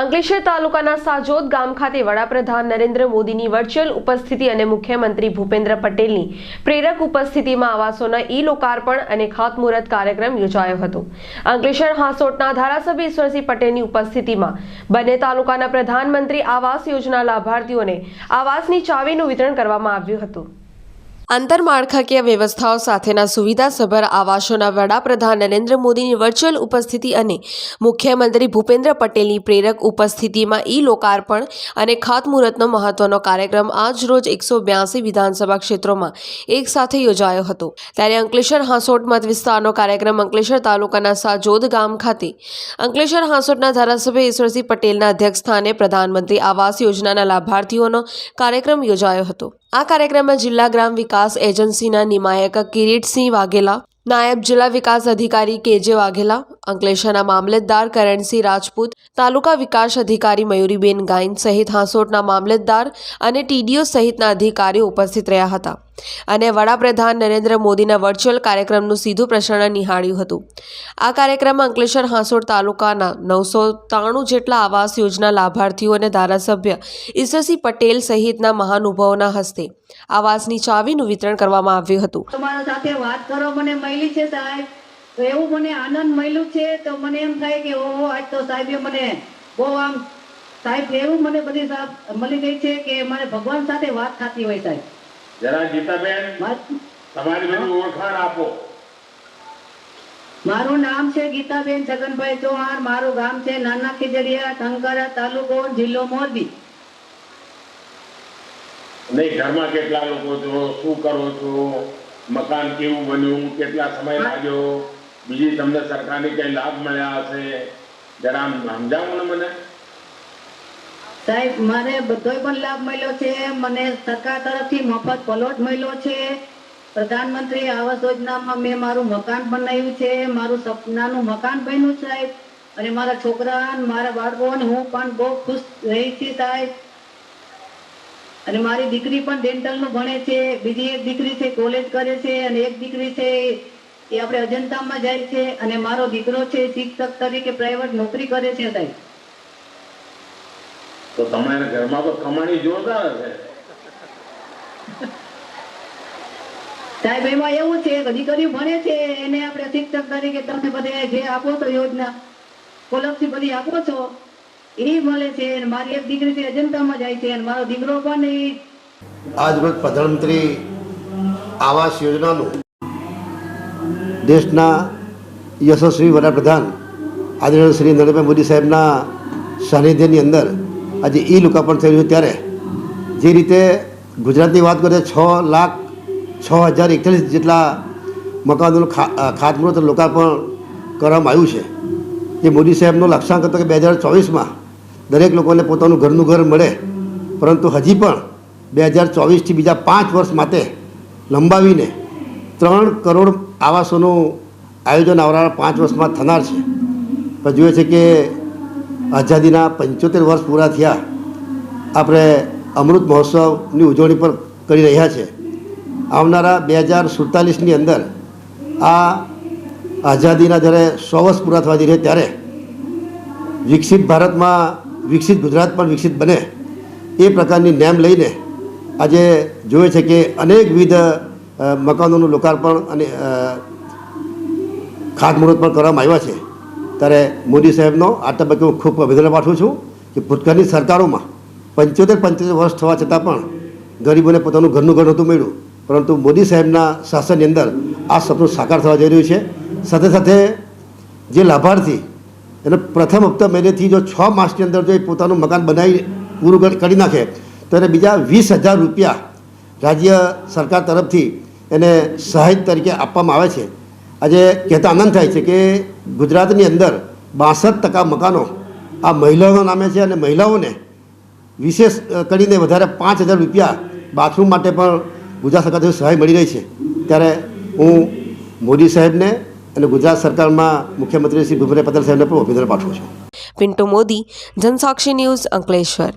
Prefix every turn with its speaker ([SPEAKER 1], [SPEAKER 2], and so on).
[SPEAKER 1] અંકલેશ્વર તાલુકાના સાજોદ ગામ ખાતે વડાપ્રધાન નરેન્દ્ર મોદીની વર્ચ્યુઅલ ઉપસ્થિતિ અને મુખ્યમંત્રી ભૂપેન્દ્ર પટેલની પ્રેરક ઉપસ્થિતિમાં આવાસોના ઈ લોકાર્પણ અને ખાતમુહૂર્ત કાર્યક્રમ યોજાયો હતો. અંકલેશ્વર હાંસોટના ધારાસભ્ય ઈશ્વરસિંહ પટેલની ઉપસ્થિતિમાં બંને તાલુકાના પ્રધાનમંત્રી આવાસ યોજના લાભાર્થીઓને આવાસની ચાવીનું વિતરણ કરવામાં આવ્યું હતું. આંતરમાળખાકીય વ્યવસ્થાઓ સાથેના સુવિધાસભર આવાસોના વડાપ્રધાન નરેન્દ્ર મોદીની વર્ચ્યુઅલ ઉપસ્થિતિ અને મુખ્યમંત્રી ભૂપેન્દ્ર પટેલની પ્રેરક ઉપસ્થિતિમાં ઈ લોકાર્પણ અને ખાતમુહૂર્તનો મહત્વનો કાર્યક્રમ આજ રોજ એકસો બ્યાસી વિધાનસભા ક્ષેત્રોમાં એક સાથે યોજાયો હતો. ત્યારે અંકલેશ્વર હાંસોટ મત વિસ્તારનો કાર્યક્રમ અંકલેશ્વર તાલુકાના સાજોદ ગામ ખાતે અંકલેશ્વર હાંસોટના ધારાસભ્ય ઈશ્વરસિંહ પટેલના અધ્યક્ષસ્થાને પ્રધાનમંત્રી આવાસ યોજનાના લાભાર્થીઓનો કાર્યક્રમ યોજાયો હતો. આ કાર્યક્રમમાં જિલ્લા ગ્રામ વિકાસ એજન્સીના નિમાયક કિરીટસિંહ વાઘેલા, નાયબ જિલ્લા વિકાસ અધિકારી કેજે વાઘેલા અંકલેશ્વરના મામલતદાર કરણસિંહ રાજપૂત, તાલુકા વિકાસ અધિકારી મયુરીબેન ગાઈન સહિત હાંસોટના મામલતદાર અને ટીડીઓ સહિતના અધિકારીઓ ઉપસ્થિત રહ્યા હતા. અને વડાપ્રધાન નરેન્દ્ર મોદીના વર્ચ્યુઅલ કાર્યક્રમનું સીધું પ્રસારણ નિહાળ્યું હતું. આ કાર્યક્રમમાં અંકલેશ્વર હાંસોડ તાલુકાના નવસો ત્રાણું જેટલા આવાસ યોજના લાભાર્થીઓ અને ધારાસભ્ય ઈશ્વરસિંહ પટેલ સહિતના મહાનુભાવોના હસ્તે આવાસની ચાવીનું વિતરણ કરવામાં આવ્યું હતું.
[SPEAKER 2] તમારા સાથે વાત કરો, મને મળી છે સાહેબ. તો એવું મને આનંદ મળ્યું છે, તો મને એમ થાય કે ઓહો, આજ તો સાહેબે મને બહુ આમ સાહેબ, એવું મને બધી સાહેબ મળી ગઈ છે કે મારે ભગવાન સાથે વાત થતી હોય સાહેબ.
[SPEAKER 3] જરા ગીતાબેન તમારી બધી ઓળખાણ આપો.
[SPEAKER 2] મારું નામ છે ગીતાબેન છગનભાઈ ચૌહાણ મારું ગામ છે નાના ખીજડીયા ટંકારા તાલુકો જિલ્લો મોરબી.
[SPEAKER 3] નહીં ઘરમાં કેટલા લોકો છો શું કરો છો મકાન કેવું બન્યું કેટલા સમય લાગ્યો બીજી તમને સરકારની કઈ લાભ મળ્યા હશે? જરા સમજાવો ને મને.
[SPEAKER 2] સાહેબ, મને બધો પણ લાભ મળ્યો છે. મને સરકાર તરફથી મફત પ્લોટ મળ્યો છે. પ્રધાનમંત્રી આવાસ યોજનામાં મેં મારું મકાન બનાવ્યું છે. મારું સપનાનું મકાન બન્યું સાહેબ. અને મારા છોકરા મારા બાળકોને હું પણ બહુ ખુશ રહી છું, સાહેબ. અને મારી દીકરી પણ ડેન્ટલનું ભણે છે. બીજી એક દીકરી છે કોલેજ કરે છે અને એક દીકરી છે, એ આપણે અજંતામાં જાય છે. અને મારો દીકરો છે, શિક્ષક તરીકે પ્રાઇવેટ નોકરી કરે છે, સાહેબ.
[SPEAKER 3] તો તમારા ઘરમાં તો કમાણી જોરદાર હશે
[SPEAKER 2] સાહેબ એમાં એવું છે કે દીકરીઓ ભણે છે એને આપણે શિક્ષક તરીકે તમે બધે જે આપો છો યોજના કોલમથી બધી આપો છો એ મળે છે મારી એક દીકરી છે અજંતામાં જાય છે અને મારો દીકરો પણ એ
[SPEAKER 4] આજ રોજ પ્રધાનમંત્રી આવાસ યોજનાનું દેશના યશસ્વી વડાપ્રધાન આદરણીય શ્રી નરેન્દ્રભાઈ મોદી સાહેબના સાનિધ્યની અંદર આજે ઈ લોકાર્પણ રહ્યું છે ત્યારે. જે રીતે ગુજરાતની વાત કરીએ છ લાખ છ હજાર એકતાલીસ જેટલા મકાનોનું ખાતમુહૂર્ત લોકાર્પણ કરવામાં આવ્યું છે. જે મોદી સાહેબનો લક્ષ્યાંક હતો કે બે હજાર ચોવીસમાં દરેક લોકોને પોતાનું ઘરનું ઘર મળે. પરંતુ હજી પણ બે હજાર ચોવીસથી બીજા પાંચ વર્ષ માટે લંબાવીને ત્રણ કરોડ આવાસોનું આયોજન આવનારા પાંચ વર્ષમાં થનાર છે. પણ જોઈએ છે કે આઝાદીના પંચોતેર વર્ષ પૂરા થયા, આપણે અમૃત મહોત્સવની ઉજવણી પણ કરી રહ્યા છે. આવનારા બે હજાર સુડતાલીસની અંદર આ આઝાદીના જ્યારે સો વર્ષ પૂરા થવા જઈ ત્યારે વિકસિત ભારતમાં વિકસિત ગુજરાત પણ વિકસિત બને એ પ્રકારની નેમ લઈને આજે જોઈએ છે કે અનેકવિધ મકાનોનું લોકાર્પણ અને ખાતમુહૂર્ત પણ કરવામાં આવ્યા છે. ત્યારે મોદી સાહેબનો આ તબક્કે હું ખૂબ અભિનંદન પાઠવું છું કે ભૂતકાળની સરકારોમાં પંચોતેર પંચોતેર વર્ષ થવા છતાં પણ ગરીબોને પોતાનું ઘરનું ઘર નહોતું મળ્યું. પરંતુ મોદી સાહેબના શાસનની અંદર આ સપનું સાકાર થવા જઈ રહ્યું છે. સાથે સાથે જે લાભાર્થી એને પ્રથમ હપ્તા મહિનેથી જો છ માસની અંદર જો એ પોતાનું મકાન બનાવી પૂરું કરી- નાખે, તો એને બીજા વીસ હજાર રૂપિયા રાજ્ય સરકાર તરફથી એને સહાય તરીકે આપવામાં આવે છે. આજે કહેતા આનંદ થાય છે કે ગુજરાતની અંદર બાસઠ ટકા મકાનો આ મહિલાઓના નામે છે અને મહિલાઓને વિશેષ કરીને વધારે પાંચ હજાર રૂપિયા બાથરૂમ માટે પણ ગુજરાત સરકાર સહાય મળી રહી છે. ત્યારે હું મોદી સાહેબને અને ગુજરાત સરકારમાં મુખ્યમંત્રી શ્રી ભૂપેન્દ્ર પટેલ સાહેબને પણ અભિનંદન પાઠવું છું.
[SPEAKER 1] પિન્ટુ મોદી, જનસાક્ષી ન્યૂઝ અંકલેશ્વર.